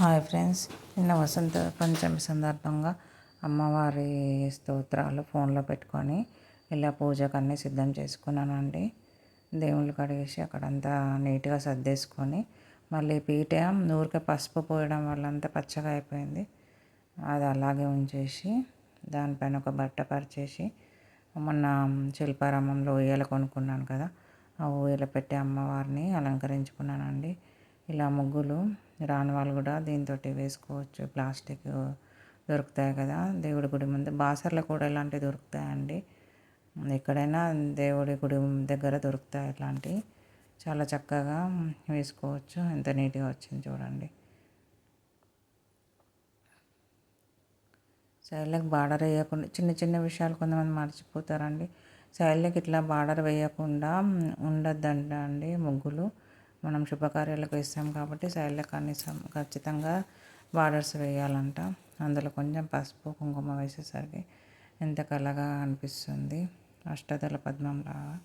Hi friends నిన్న వసంత పంచమి సందర్భంగా అమ్మవారి స్తోత్రాలు ఫోన్లో పెట్టుకొని ఇలా పూజకు అన్నీ సిద్ధం చేసుకున్నానండి. దేవుళ్ళు కడిగేసి అక్కడంతా నీట్గా సర్దేసుకొని మళ్ళీ పీట ఊరికే పసుపు పోయడం వల్ల అంతా పచ్చగా అయిపోయింది. అది అలాగే ఉంచేసి దానిపైన ఒక బట్ట పరిచేసి మొన్న శిల్పారామంలో ఉయ్యాల కొనుక్కున్నాను కదా ఆ ఊయల పెట్టి అమ్మవారిని అలంకరించుకున్నానండి. ఇలా ముగ్గులు రాని వాళ్ళు కూడా దీంతో వేసుకోవచ్చు. ప్లాస్టిక్ దొరుకుతాయి కదా దేవుడి గుడి ముందు. బాసర్లో కూడా ఇలాంటివి దొరుకుతాయండి. ఎక్కడైనా దేవుడి గుడి దగ్గర దొరుకుతాయి ఇట్లాంటివి చాలా చక్కగా వేసుకోవచ్చు. ఎంత నీట్గా వచ్చింది చూడండి. శైలికి బార్డర్ వేయకుండా చిన్న చిన్న విషయాలు కొంతమంది మర్చిపోతారండి. శైలికి ఇట్లా బార్డర్ వేయకుండా ఉండద్దంట అండి ముగ్గులు. మనం శుభకార్యాలకు ఇస్తాం కాబట్టి సైడ్లకు కనీసం ఖచ్చితంగా బార్డర్స్ వేయాలంట. అందులో కొంచెం పసుపు కుంకుమ వేసేసరికి ఎంత కలగా అనిపిస్తుంది. అష్టదళ పద్మంలాగా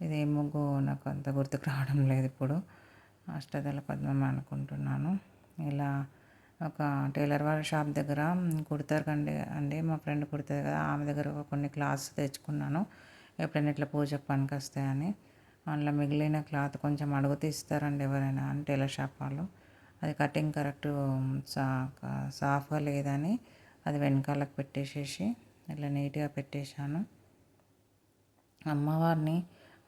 ఇది ముగ్గు నాకు అంత గుర్తుకు రావడం లేదు ఇప్పుడు. అష్టదళ పద్మం అనుకుంటున్నాను. ఇలా ఒక టైలర్ వాళ్ళ షాప్ దగ్గర కుడతారు కండి అండి మా ఫ్రెండ్ కుడుతుంది కదా ఆమె దగ్గర కొన్ని క్లాత్స్ తెచ్చుకున్నాను. ఎప్పుడైనా ఇట్లా పూజకు పనికి వస్తాయని. అందులో మిగిలిన క్లాత్ కొంచెం అడుగుతూ ఇస్తారండి ఎవరైనా అని టైలర్ షాప్ వాళ్ళు. అది కటింగ్ కరెక్ట్ సా సాఫ్గా లేదని అది వెనకాలకు పెట్టేసేసి ఇట్లా నీట్గా పెట్టేశాను. అమ్మవారిని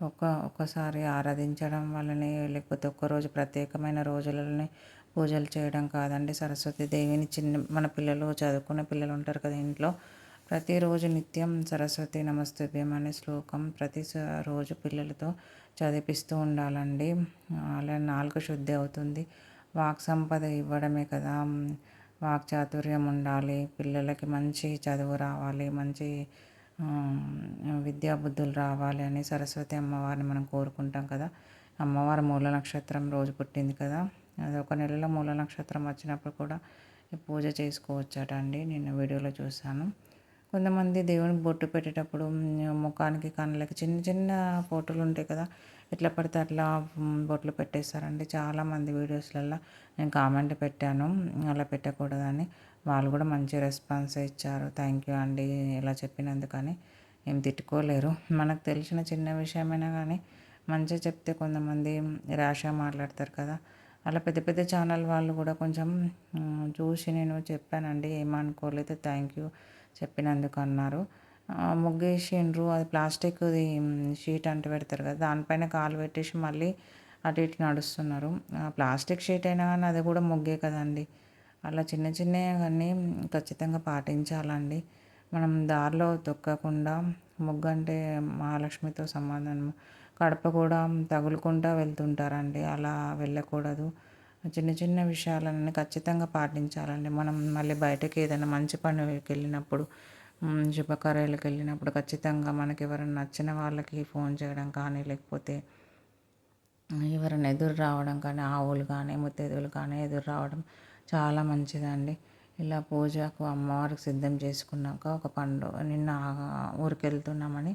ఒక ఒక్కసారి ఆరాధించడం వల్లనే లేకపోతే ఒక్కరోజు ప్రత్యేకమైన రోజులని పూజలు చేయడం కాదండి. సరస్వతి దేవిని చిన్న మన పిల్లలు చదువుకునే పిల్లలు ఉంటారు కదా ఇంట్లో ప్రతిరోజు నిత్యం సరస్వతి నమస్తుభ్యం అనే శ్లోకం ప్రతి రోజు పిల్లలతో చదివిపిస్తూ ఉండాలండి. అలా నాలుగు శుద్ధి అవుతుంది. వాక్ సంపద ఇవ్వడమే కదా. వాక్ చాతుర్యం ఉండాలి. పిల్లలకి మంచి చదువు రావాలి. మంచి విద్యాబుద్ధులు రావాలి అని సరస్వతి అమ్మవారిని మనం కోరుకుంటాం కదా. అమ్మవారి మూల నక్షత్రం రోజు పుట్టింది కదా. అది ఒక నెలలో మూల నక్షత్రం వచ్చినప్పుడు కూడా పూజ చేసుకోవచ్చట అండి. నేను వీడియోలో చూశాను. కొంతమంది దేవునికి బొట్టు పెట్టేటప్పుడు ముఖానికి కళ్ళకి చిన్న చిన్న ఫోటోలు ఉంటాయి కదా. ఎట్లా పడితే అట్లా బొట్లు పెట్టేస్తారండి. చాలామంది వీడియోస్లలో నేను కామెంట్ పెట్టాను. అలా పెట్టకూడదని. వాళ్ళు కూడా మంచి రెస్పాన్స్ ఇచ్చారు. థ్యాంక్ యూ అండి ఇలా చెప్పినందుకని. ఏం తిట్టుకోలేరు. మనకు తెలిసిన చిన్న విషయమైనా కానీ మంచిగా చెప్తే కొంతమంది ర్యాష్గా మాట్లాడతారు కదా. అలా పెద్ద పెద్ద ఛానల్ వాళ్ళు కూడా కొంచెం చూసి నేను చెప్పానండి. ఏమనుకోలేదు. Thank you. చెప్పినందుకు అన్నారు ముగ్గేసిండ్రు అది ప్లాస్టిక్ది షీట్ అంటు పెడతారు కదా దానిపైన కాలు పెట్టేసి మళ్ళీ అటు ఇటు నడుస్తున్నారు. ప్లాస్టిక్ షీట్ అయినా కానీ అది కూడా ముగ్గే కదండి. అలా చిన్న చిన్నవన్నీ ఖచ్చితంగా పాటించాలండి. మనం దారిలో తొక్కకుండా ముగ్గు అంటే మహాలక్ష్మితో సంబంధం కడప కూడా తగులుకుంటూ వెళ్తుంటారండి. అలా వెళ్ళకూడదు. చిన్న చిన్న విషయాలన్నీ ఖచ్చితంగా పాటించాలండి. మనం మళ్ళీ బయటకి ఏదైనా మంచి పనికి వెళ్ళినప్పుడు శుభకార్యాలకు వెళ్ళినప్పుడు ఖచ్చితంగా మనకి ఎవరైనా నచ్చిన వాళ్ళకి ఫోన్ చేయడం కానీ లేకపోతే ఎవరైనా ఎదురు రావడం కానీ ఆవులు కానీ ముత్తైదువులు కానీ ఎదురు రావడం చాలా మంచిదండి. ఇలా పూజకు అమ్మవారికి సిద్ధం చేసుకున్నాక ఒక పండు నిన్న ఊరికి వెళ్తున్నామని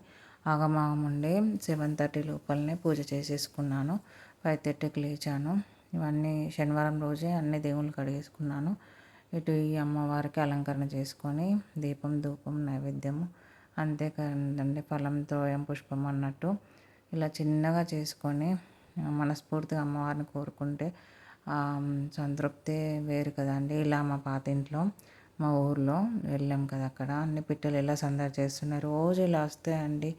ఆగమాగం ఉండి సెవెన్ థర్టీ లోపలనే పూజ చేసేసుకున్నాను. ఫైవ్ థర్టీకి లేచాను. ఇవన్నీ శనివారం రోజే అన్ని దేవుళ్ళు కడిగేసుకున్నాను. ఇటు ఈ అమ్మవారికి అలంకరణ చేసుకొని దీపం ధూపం నైవేద్యము అంతేకాదండి ఫలంతో ఏం పుష్పం అన్నట్టు ఇలా చిన్నగా చేసుకొని మనస్ఫూర్తిగా అమ్మవారిని కోరుకుంటే సంతృప్తి వేరు కదండి ఇలా మా పాత ఇంట్లో మా ఊర్లో వెళ్ళాం కదా అక్కడ. అన్ని పిట్టలు ఇలా సందడి చేస్తున్నారు? రోజు ఇలా వస్తాయండి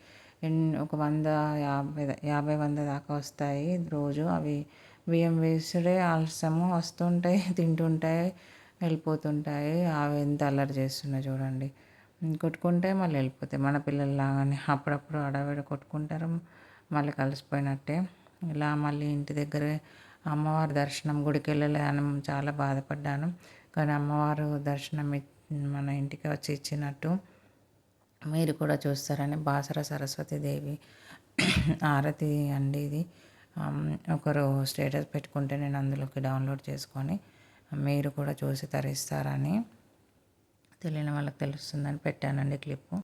ఒక వంద యాభై యాభై వంద దాకా వస్తాయి రోజు. అవి బియ్యం వేసుడే ఆలస్యము వస్తుంటాయి తింటుంటాయి వెళ్ళిపోతుంటాయి. అవి ఎంత అల్లరి చేస్తున్నాయి చూడండి. కొట్టుకుంటే మళ్ళీ వెళ్ళిపోతాయి. మన పిల్లల్లాగానే అప్పుడప్పుడు అడవిడ కొట్టుకుంటారు మళ్ళీ కలిసిపోయినట్టే. ఇలా మళ్ళీ ఇంటి దగ్గరే అమ్మవారి దర్శనం గుడికి వెళ్ళలేదని చాలా బాధపడ్డాను. కానీ అమ్మవారు దర్శనం మన ఇంటికి వచ్చి ఇచ్చినట్టు మీరు కూడా చూస్తారని బాసర సరస్వతి దేవి ఆరతి అండి ఇది. ఒకరు స్టేటస్ పెట్టుకుంటే నేను అందులోకి డౌన్లోడ్ చేసుకొని మీరు కూడా చూసి తరిస్తారని తెలియని వాళ్ళకి తెలుస్తుందని పెట్టానండి క్లిప్పు.